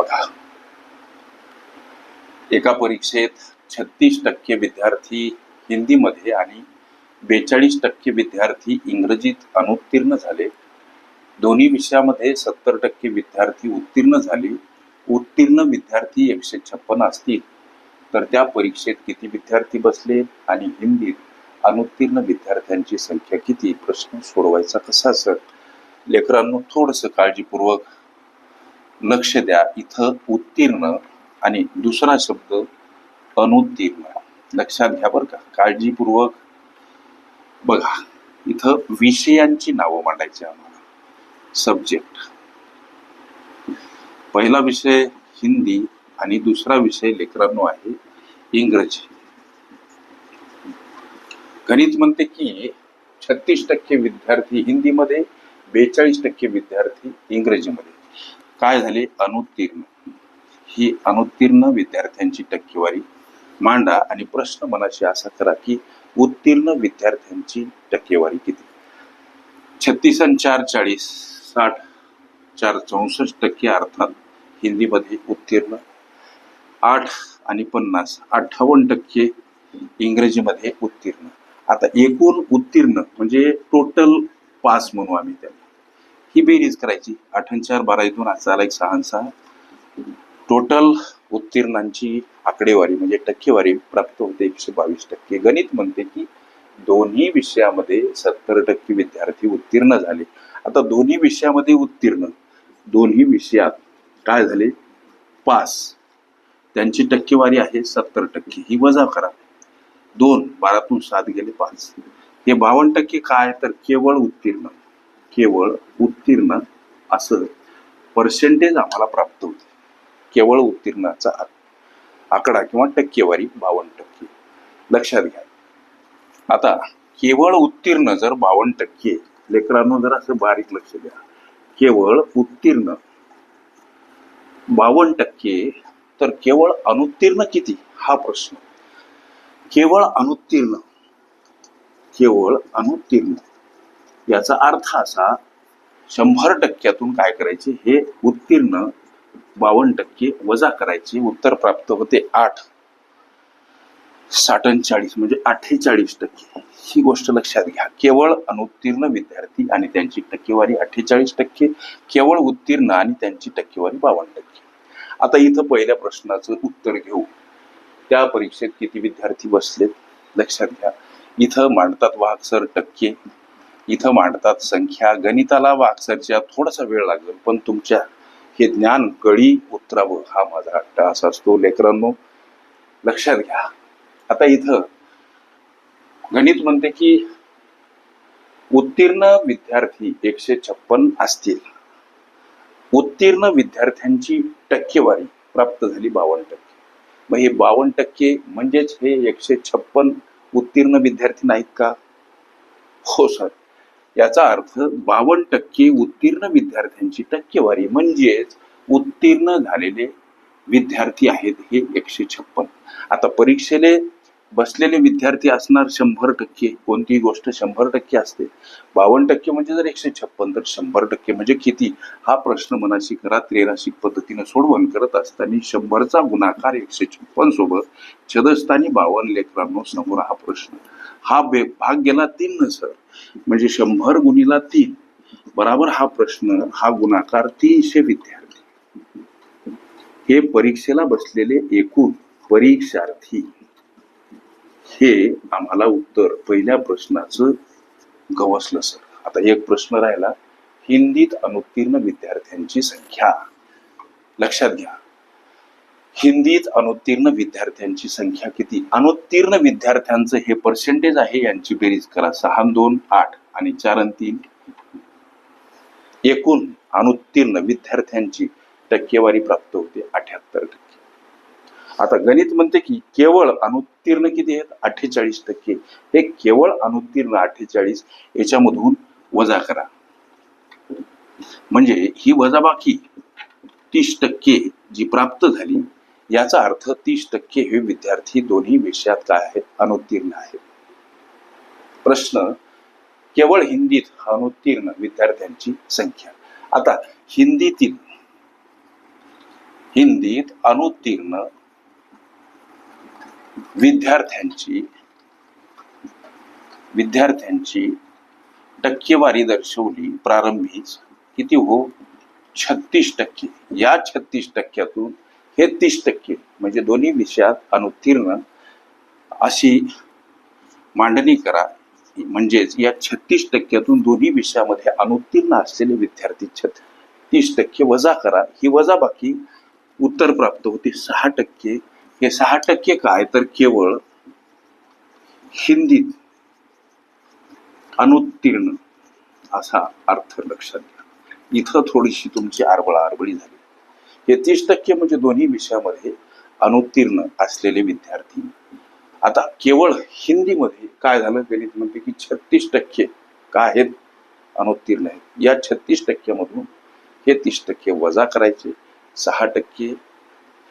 बघा. एका परीक्षेत छत्तीस टक्के विद्यार्थी हिंदीमध्ये आणि बेचाळीस टक्के विद्यार्थी इंग्रजीत अनुत्तीर्ण झाले. दोन्ही विषयामध्ये सत्तर टक्के विद्यार्थी उत्तीर्ण झाले. उत्तीर्ण विद्यार्थी एकशे छप्पन असतील. तर त्या परीक्षेत किती विद्यार्थी बसले आणि हिंदीत अनुत्तीर्ण विद्यार्थ्यांची संख्या किती? प्रश्न सोडवायचा कसा सर? लेकरांनो थोडंसं काळजीपूर्वक लक्ष द्या इथं उत्तीर्ण आणि दुसरा शब्द अनुत्तीर्ण. लक्षात घ्या बरं का काळजीपूर्वक बघा. इथं विषयांची नावं मांडायची आम्हाला. सब्जेक्ट पहिला विषय हिंदी आणि दुसरा विषय लेकरांनो आहे इंग्रजी. गणित म्हणते की छत्तीस टक्के विद्यार्थी हिंदीमध्ये बेचाळीस टक्के विद्यार्थी इंग्रजीमध्ये. काय झाले? अनुत्तीर्ण. ही अनुत्तीर्ण विद्यार्थ्यांची टक्केवारी. मांडा आणि प्रश्न मनाशी असा करा की उत्तीर्ण विद्यार्थ्यांची टक्केवारी किती? छत्तीस आणि चार चाळीस साठ चार चौसष्ट टक्के अर्थात हिंदीमध्ये उत्तीर्ण. आठ आणि पन्नास अठ्ठावन्न टक्के इंग्रजीमध्ये उत्तीर्ण. आता एकूण उत्तीर्ण म्हणजे टोटल पास म्हणू आम्ही त्याला. ही बेरीज करायची. आठन चार बारा इथून आज एक सहा सहा टोटल उत्तीर्णांची आकडेवारी म्हणजे टक्केवारी प्राप्त होते एकशे बावीस टक्के. गणित म्हणते की दोन्ही विषयामध्ये सत्तर टक्के विद्यार्थी उत्तीर्ण झाले. आता दोन्ही विषयामध्ये उत्तीर्ण दोन्ही विषयात काय झाले? पास. त्यांची टक्केवारी आहे सत्तर टक्के. ही वजा करा. दोन बारातून सात गेले पाच. हे बावन्न टक्के काय? तर केवळ उत्तीर्ण. केवळ उत्तीर्ण असं पर्सेंटेज आम्हाला प्राप्त होते. केवळ उत्तीर्णाचा आकडा किंवा टक्केवारी बावन्न टक्के. लक्षात घ्या. आता केवळ उत्तीर्ण जर बावन्न टक्के लेकरांनो जर असं बारीक लक्ष द्या. केवळ उत्तीर्ण बावन्न टक्के तर केवळ अनुत्तीर्ण किती? हा प्रश्न. केवळ अनुत्तीर्ण. केवळ अनुत्तीर्ण. याचा अर्थ असा शंभर टक्क्यातून काय करायचे? हे उत्तीर्ण बावन्न टक्के वजा करायचे. उत्तर प्राप्त होते आठ. साठ म्हणजे अठ्ठेचाळीस टक्के. ही गोष्ट लक्षात घ्या. केवळ अनुत्तीर्ण विद्यार्थी आणि त्यांची टक्केवारी अठ्ठेचाळीस टक्के केवळ उत्तीर्ण आणि त्यांची टक्केवारी बावन्न टक्के. आता इथं पहिल्या प्रश्नाचं उत्तर घेऊ. त्या परीक्षेत किती विद्यार्थी बसलेत? लक्षात घ्या. इथं मांडतात वाहकसर टक्के इथं मांडतात संख्या. गणिताला वाहकसरच्या थोडासा वेळ लागेल पण तुमच्या हे ज्ञान कळी उतरावं हा माझा अट्टास असतो. लेकरांनो लक्षात घ्या. आता इथं गणित म्हणते की उत्तीर्ण विद्यार्थी एकशे छप्पन असतील. उत्तीर्ण विद्यार्थ्यांची टक्केवारी प्राप्त झाली बावन्न टक्के. मग हे बावन्न टक्के म्हणजेच हे एकशे छप्पन उत्तीर्ण विद्यार्थी नाहीत का? हो सर याचा अर्थ बावन्न टक्के उत्तीर्ण विद्यार्थ्यांची टक्केवारी म्हणजेच उत्तीर्ण झालेले विद्यार्थी आहेत हे एकशे छप्पन. आता परीक्षेने बसलेले विद्यार्थी असणार शंभर टक्के. कोणतीही गोष्ट शंभर टक्के असते. बावन्न टक्के म्हणजे जर एकशे छप्पन तर शंभर टक्के म्हणजे किती? हा प्रश्न मनाशी करा त्रेराशिक पद्धतीने सोडवण करत असताना शंभरचा गुणाकार एकशे छप्पन सोबत छदस्थानी बावन्न लेकरांनो समोर हा प्रश्न. हा बे भाग गेला तीन न सर म्हणजे शंभर गुणीला तीन. बराबर हा प्रश्न हा गुणाकार तीनशे विद्यार्थी. हे परीक्षेला बसलेले एकूण परीक्षार्थी. हे आम्हाला उत्तर पहिल्या प्रश्नाचं गवसलं सर. आता एक प्रश्न राहिला. हिंदीत अनुत्तीर्ण विद्यार्थ्यांची संख्या. लक्षात घ्या. हिंदीत अनुत्तीर्ण विद्यार्थ्यांची संख्या किती? अनुत्तीर्ण विद्यार्थ्यांचं हे पर्सेंटेज आहे यांची बेरीज करा. सहा दोन आठ आणि चार आणि तीन. एकूण अनुत्तीर्ण विद्यार्थ्यांची टक्केवारी प्राप्त होते अठ्याहत्तर टक्के. आता गणित म्हणते की केवळ अनुत्तीर्ण किती आहेत? अठ्ठेचाळीस टक्के. हे केवळ अनुत्तीर्ण अठ्ठेचाळीस याच्यामधून वजा करा. म्हणजे ही वजाबाकी तीस टक्के जी प्राप्त झाली याचा अर्थ तीस टक्के हे विद्यार्थी दोन्ही विषयात काय आहेत? अनुत्तीर्ण आहेत. प्रश्न केवळ हिंदीत अनुत्तीर्ण विद्यार्थ्यांची संख्या. आता हिंदीतील हिंदीत अनुत्तीर्ण विद्यार्थ्यांची विद्यार्थ्यांची टक्केवारी दर्शवली प्रारंभीच किती हो? छत्तीस टक्के. या छत्तीस टक्क्यातून हे तीस टक्के म्हणजे दोन्ही विषयात अनुत्तीर्ण अशी मांडणी करा. म्हणजेच या छत्तीस टक्क्यातून दोन्ही विषयामध्ये अनुत्तीर्ण असलेले विद्यार्थी छत्तीस टक्के वजा करा. ही वजा बाकी उत्तर प्राप्त होते सहा टक्के. हे सहा टक्के काय? तर केवळ हिंदीत अनुत्तीर्ण असा अर्थ लक्षात घ्या. इथं थोडीशी तुमची आरबळा आरबळी झाली. तेहतीस तीस टक्के म्हणजे दोन्ही विषयामध्ये अनुत्तीर्ण असलेले विद्यार्थी. आता केवळ हिंदीमध्ये काय झालं? गणित म्हणते की छत्तीस टक्के काय आहेत? अनुत्तीर्ण आहेत. या छत्तीस टक्क्यामधून हे तीस टक्के वजा करायचे. सहा टक्के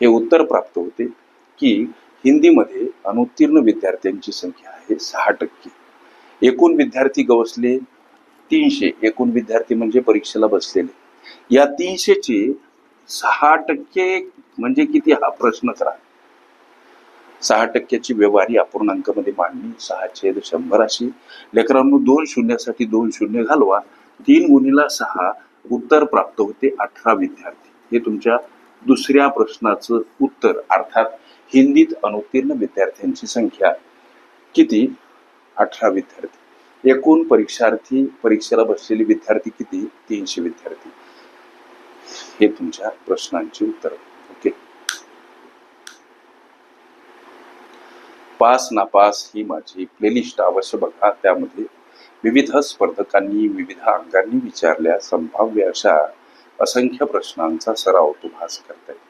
हे उत्तर प्राप्त होते की हिंदीमध्ये अनुत्तीर्ण विद्यार्थ्यांची संख्या आहे सहा टक्के. एकूण विद्यार्थी गवसले तीनशे. एकूण विद्यार्थी म्हणजे परीक्षेला बसलेले. या तीनशेचे सहा टक्के म्हणजे किती? हा प्रश्न करा. सहा टक्क्याची व्यवहारी अपूर्णांकामध्ये मांडणी सहा छेद शंभर अशी. लेकरांनो दोन शून्यासाठी दोन शून्य घालवा. तीन गुणीला सहा उत्तर प्राप्त होते अठरा विद्यार्थी. हे तुमच्या दुसऱ्या प्रश्नाचं उत्तर अर्थात हिंदीत अनुत्तीर्ण विद्यार्थ्यांची संख्या किती? अठरा विद्यार्थी. एकूण परीक्षार्थी परीक्षेला बसलेले विद्यार्थी किती? तीनशे विद्यार्थी. हे तुमच्या प्रश्नांची उत्तर. ओके पास नापास ही माझी प्लेलिस्ट अवश्य बघा. त्यामध्ये विविध स्पर्धकांनी विविध अंगांनी विचारल्या संभाव्य अशा असंख्य प्रश्नांचा सराव तुम्हास करता येईल